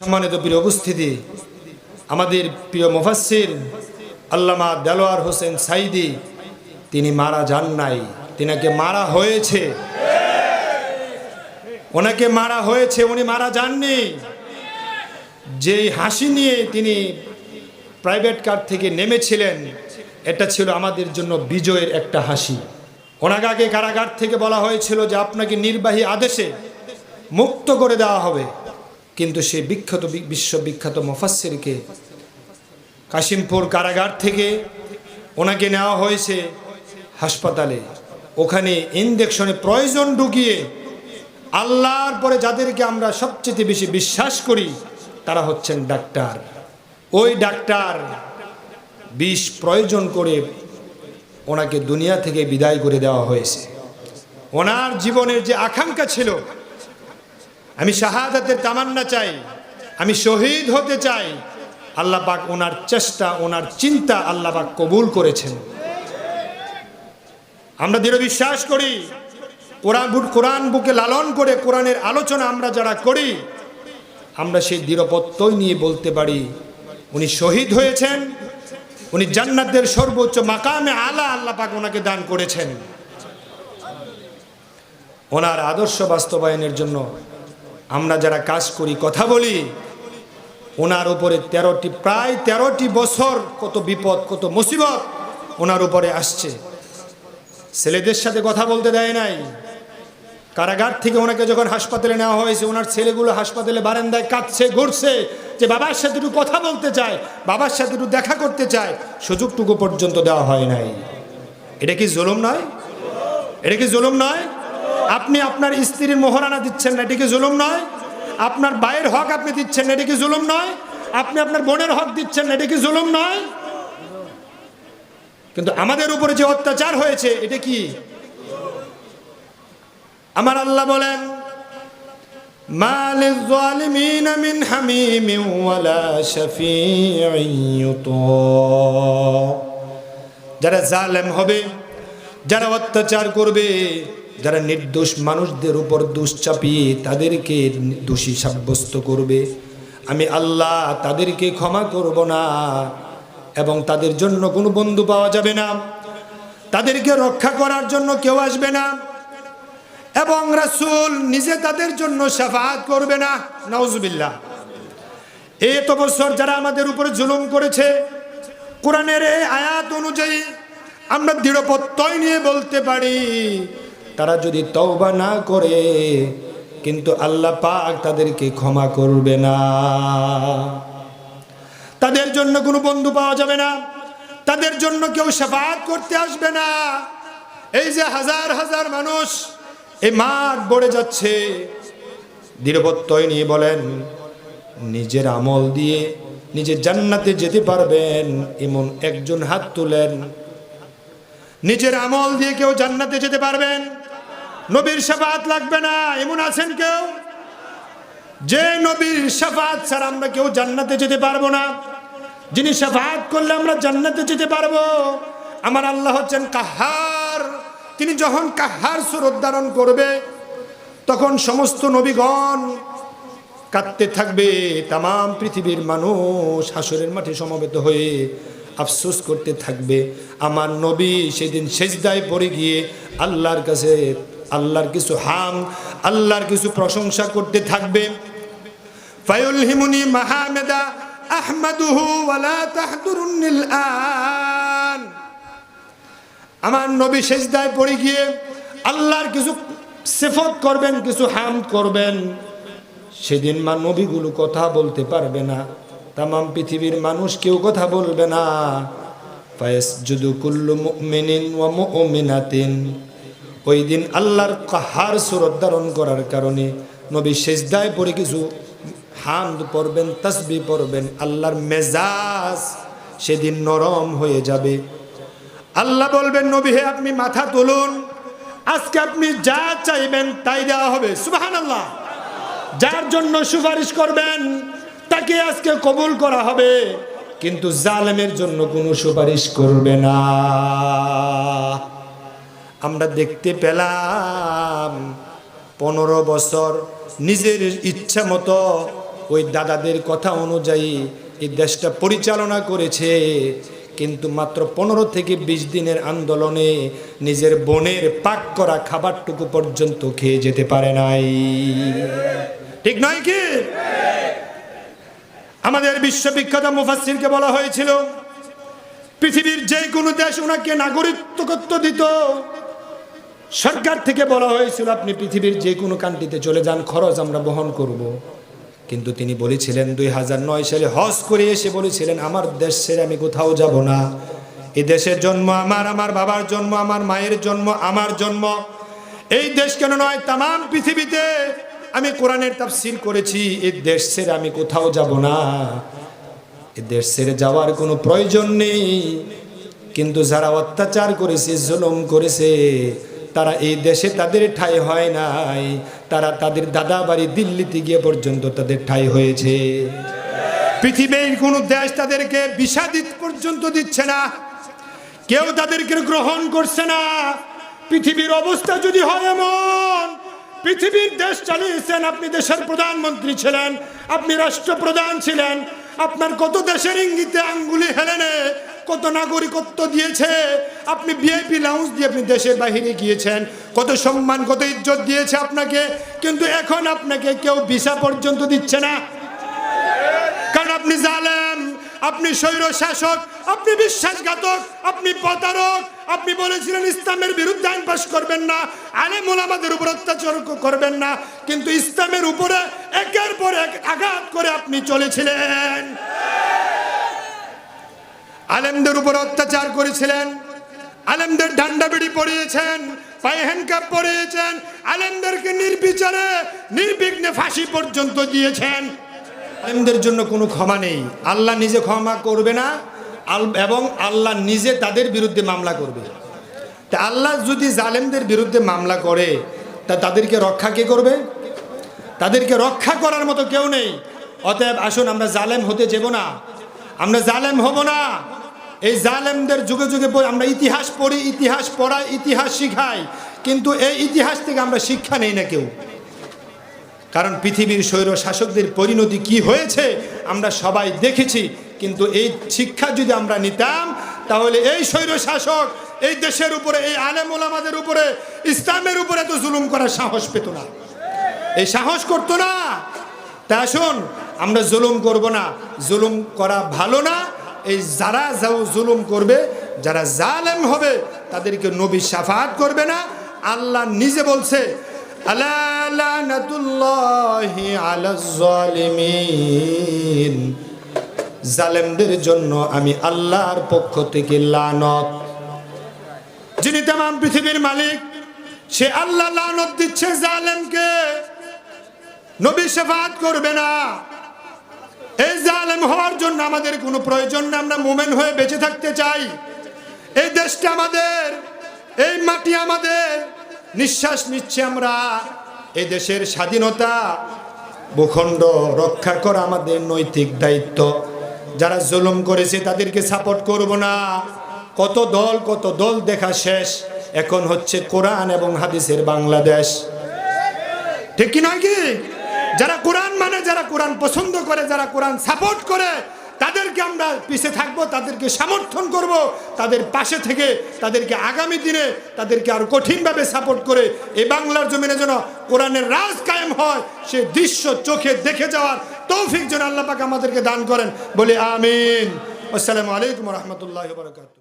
সম্মানিত প্রিয় উপস্থিতি, আমাদের প্রিয় মুফাসসির আল্লামা দেলোয়ার হোসেন সাইদি তিনি মারা যান নাই। তিনাকে মারা হয়েছে। ওনাকে মারা হয়েছে, উনি মারা যাননি। যেই হাসি নিয়ে তিনি প্রাইভেট কার থেকে নেমেছিলেন, এটা ছিল আমাদের জন্য বিজয়ের একটা হাসি। ওনাকে কারাগার থেকে বলা হয়েছিল যে আপনাকে নির্বাহী আদেশে মুক্ত করে দেওয়া হবে। কিন্তু সে বিখ্যাত বিশ্ববিখ্যাত মুফাসসিরকে কাশিমপুর কারাগার থেকে ওনাকে নেওয়া হয়েছে হাসপাতালে। ওখানে ইনজেকশনে প্রয়োজন ঢুকিয়ে আল্লাহর পরে যাদেরকে আমরা সবচেয়ে বেশি বিশ্বাস করি, তারা হচ্ছেন ডাক্তার। ওই ডাক্তার বিষ প্রয়োজন করে ওনাকে দুনিয়া থেকে বিদায় করে দেওয়া হয়েছে। ওনার জীবনের যে আকাঙ্ক্ষা ছিল আমি শাহাদাতের তামান্না চাই, আমি শহীদ হতে চাই। আল্লাহ পাক ওনার চেষ্টা, ওনার চিন্তা আল্লাহ পাক কবুল করেছেন। আমরা দৃঢ় বিশ্বাস করি, কোরআন কোরআন বুকে লালন করে কোরআনের আলোচনা আমরা যারা করি, আমরা সেই দৃঢ়পত্তই নিয়ে বলতে পারি, উনি শহীদ হয়েছেন, উনি জান্নাতের সর্বোচ্চ মাকামে আলা আল্লাহ পাক ওনাকে দান করেছেন। ওনার আদর্শ বাস্তবায়নের জন্য আমরা যারা কাজ করি, কথা বলি, ওনার উপরে তেরোটি, প্রায় তেরোটি বছর কত বিপদ, কত মুসিবত ওনার উপরে আসছে। ছেলেদের সাথে কথা বলতে দেয় নাই। কারাগার থেকে ওনাকে যখন হাসপাতালে নেওয়া হয়েছে, ওনার ছেলেগুলো হাসপাতালে বারান্দায় কাঁদছে, ঘুরছে যে বাবার সাথে একটু কথা বলতে চায়, বাবার সাথে একটু দেখা করতে চায়, সুযোগটুকু পর্যন্ত দেওয়া হয় নাই। এটা কি জুলুম নয়? এটা কি জুলুম নয়? আপনি আপনার স্ত্রীর মোহরানা দিচ্ছেন না, এটা কি জুলুম নয়? আপনার ভাইয়ের হক আপনি দিচ্ছেন এটা কি জুলুম নয়? আপনি আপনার বোনের হক দিচ্ছেন এটা কি জুলুম নয়? কিন্তু আমাদের উপরে যে অত্যাচার হয়েছে, এটা কি? আমার আল্লাহ বলেন যারা জালেম হবে, যারা অত্যাচার করবে যারা নির্দোষ মানুষদের উপর দোষ চাপিয়ে তাদেরকে দোষী সাব্যস্ত করবে। আমি আল্লাহ তাদেরকে ক্ষমা করব না এবং তাদের জন্য কোনো বন্ধু পাওয়া যাবে না। তাদেরকে রক্ষা করার জন্য কেউ আসবে না। এবং রাসুল নিজে তাদের জন্য সাফাত করবে না। নাউজুবিল্লাহ। এই তো বছর যারা আমাদের উপরে জুলুম করেছে, কোরআনের এই আয়াত অনুযায়ী আমরা দৃঢ় প্রত্যয় নিয়ে বলতে পারি তারা যদি তওবা না করে, কিন্তু আল্লাহ পাক তাদেরকে ক্ষমা করবে না। তাদের জন্য কোনো বন্ধু পাওয়া যাবে না। তাদের জন্য কেউ সাফাত করতে আসবে না। এই যে হাজার হাজার মানুষ এই মাঠ বড়ে যাচ্ছে। দৃঢ়প্রত্যয় নিয়ে বলেন, নিজের আমল দিয়ে নিজে জান্নাতে যেতে পারবেন, এমন একজন হাত তুলেন। নিজের আমল দিয়ে কেউ জান্নাতে যেতে পারবেন। নবীর সাফাত লাগবে না, এমন আছেন কেউ? যে নবীর সাফাত ছাড়া আমরা কেউ জান্নাতে যেতে পারব না। যিনি সাফাত করলে আমরা জান্নাতে যেতে পারব। আমার আল্লাহ হচ্ছেন কাহার। তিনি যখন কাহার সুরত ধারণ করবে, তখন সমস্ত নবীগণ কাঁদতে থাকবে তাম পৃথিবীর মানুষ হাসরের মাঠে সমবেত হয়ে আফসোস করতে থাকবে। আমার নবী সেদিন সেজদায় পড়ে গিয়ে আল্লাহর কাছে আল্লাহর কিছু হাম, আল্লাহর কিছু প্রশংসা করতে থাকবে। ফায়ুল আমার নবী সেজদায় পড়ে গিয়ে আল্লাহর কিছু সেফত করবেন, কিছু হাম করবেন। সেদিন মা নবীগুলো কথা বলতে পারবে না। তাম পৃথিবীর মানুষ কেউ কথা বলবে না। ফায়াস যদু কুল্লু ওই দিন আল্লাহর কাহার সুরত ধারণ করার কারণে নবী সেজদায় পড়ে কিছু হামদ পড়বেন, তসবি পড়বেন, আল্লাহর মেজাজ সেদিন নরম হয়ে যাবে। আল্লাহ বলবেন, নবী হে, আপনি মাথা তুলুন। আজকে আপনি যা চাইবেন তাই দেওয়া হবে। সুবাহান আল্লাহ যার জন্য সুপারিশ করবেন, তাকে আজকে কবুল করা হবে। কিন্তু জালেমের জন্য কোনো সুপারিশ করবে না। আমরা দেখতে পেলাম পনেরো বছর নিজের ইচ্ছা মতো ওই দাদাদের কথা অনুযায়ী এই দেশটা পরিচালনা করেছে। কিন্তু মাত্র পনেরো থেকে বিশ দিনের আন্দোলনে নিজের বোনের পাক করা খাবারটুকু পর্যন্ত খেয়ে যেতে পারে নাই। ঠিক নয় কি? আমাদের বিশ্ববিখ্যাত মুফাসসিরকে বলা হয়েছিল, পৃথিবীর যে কোনো দেশ ওনাকে নাগরিকত্ব দিত। সরকার থেকে বলা হয়েছিল, আপনি পৃথিবীর যে কোনো কান্ট্রিতে চলে যান, খরচ আমরা বহন করব। কিন্তু তিনি বলেছিলেন, দুই নয় সালে হজ করে এসে বলেছিলেন, আমার দেশ ছেড়ে আমি কোথাও যাব না। এ দেশের জন্ম আমার আমার বাবার জন্ম, আমার মায়ের জন্ম, আমার জন্ম। এই দেশ কেন নয় তাম পৃথিবীতে আমি কোরআনের তাফসির করেছি, এ দেশ ছেড়ে আমি কোথাও যাব না। এ দেশ ছেড়ে যাওয়ার কোনো প্রয়োজন নেই। কিন্তু যারা অত্যাচার করেছে, জুলুম করেছে তারা এই দেশে তাদের ঠাঁই হয় নাই। তারা তাদের দাদা বাড়ি দিল্লিতে গিয়ে পর্যন্ত তাদের ঠাঁই হয়েছে। পৃথিবীর কোনো দেশ তাদেরকে বিষাদিত পর্যন্ত দিচ্ছে না। কেউ তাদেরকে গ্রহণ করছে না। পৃথিবীর অবস্থা যদি হয় এমন, পৃথিবীর দেশ চালিয়েছেন, আপনি দেশের প্রধানমন্ত্রী ছিলেন, আপনি রাষ্ট্রপ্রধান ছিলেন, আপনার কত দেশের ইঙ্গিতে আঙ্গুলি হেলেনে কত নাগরিকত্ব দিয়েছে, আপনি ভিআইপি লাউঞ্জ দিয়ে আপনি দেশের বাহিরে গিয়েছেন, কত সম্মান, কত ইজ্জত দিয়েছে আপনাকে, কিন্তু এখন আপনাকে কেউ ভিসা পর্যন্ত দিচ্ছে না। কারণ আপনি জালেম, আপনি স্বৈর শাসক আপনি বিশ্বাসঘাতক, আপনি প্রতারক, আপনি বলেছিলেন ইসলামের বিরুদ্ধে আইন পাশ করবেন না, আলেম ওলামাদের উপর অত্যাচার করবেন না, কিন্তু ইসলামের উপরে একের পর এক আঘাত করে আপনি চলেছিলেন। আলেমদের উপর অত্যাচার করেছিলেন। আলেমদের ডান্ডা বেড়ি পড়িয়েছেন পায়ে হ্যান্ডকাপ পরিয়েছেন, আলেমদেরকে নির্বিচারে, নির্বিঘ্নে ফাঁসি পর্যন্ত দিয়েছেন। আলেমদের জন্য কোনো ক্ষমা নেই। আল্লাহ নিজে ক্ষমা করবে না এবং আল্লাহ নিজে তাদের বিরুদ্ধে মামলা করবে। তা আল্লাহ যদি জালেমদের বিরুদ্ধে মামলা করে, তা তাদেরকে রক্ষা কে করবে? তাদেরকে রক্ষা করার মতো কেউ নেই। অতএব আসুন, আমরা জালেম হতে যাব না। আমরা জালেম হব না। এই জালেমদের যুগে যুগে আমরা ইতিহাস পড়ি, ইতিহাস পড়াই, ইতিহাস শিখাই। কিন্তু এই ইতিহাস থেকে আমরা শিক্ষা নেই না কেউ। কারণ পৃথিবীর স্বৈর শাসকদের পরিণতি কি হয়েছে আমরা সবাই দেখেছি। কিন্তু এই শিক্ষা যদি আমরা নিতাম, তাহলে এই স্বৈর শাসক এই দেশের উপরে, এই আলেম ওলামাদের উপরে, ইসলামের উপরে তো জুলুম করার সাহস পেত না। এই সাহস করতো না। তা আসুন আমরা জুলুম করব না। জুলুম করা ভালো না। এই যারা যাও জুলুম করবে, যারা জালেম হবে, তাদেরকে নবী সাফাত করবে না। আল্লাহ নিজে বলছে জালেমদের জন্য আমি আল্লাহর পক্ষ থেকে লানত। যিনি তাম পৃথিবীর মালিক, সে আল্লাহ লানত দিচ্ছে জালেমকে। নবী শেফাত করবে না। জালেম হওয়ার জন্য আমাদের কোনো প্রয়োজন না, আমরা মোমেন হয়ে বেঁচে থাকতে চাই। এই দেশটা আমাদের, এই মাটি আমাদের। নিঃশ্বাস নিচ্ছে আমরা। এই দেশের স্বাধীনতা, ভূখণ্ড রক্ষা করা আমাদের নৈতিক দায়িত্ব। যারা জুলুম করেছে তাদেরকে সাপোর্ট করব না। কত দল কত দল দেখা শেষ। এখন হচ্ছে কোরআন এবং হাদিসের বাংলাদেশ। ঠিক কি নয় কি? যারা কোরআন মানে যারা কোরআন পছন্দ করে, যারা কোরআন সাপোর্ট করে, তাদেরকে আমরা পিছে থাকব, তাদেরকে সমর্থন করব, তাদের পাশে থেকে, তাদেরকে আগামী দিনে তাদেরকে আরও কঠিনভাবে সাপোর্ট করে এই বাংলার জমিনে যেন কোরআনের রাজ কায়েম হয়, সে দৃশ্য চোখে দেখে যাওয়ার তৌফিক যেন আল্লাহ পাক আমাদেরকে দান করেন। বলে আমিন। আসসালামু আলাইকুম রহমতুল্লাহ বরকাত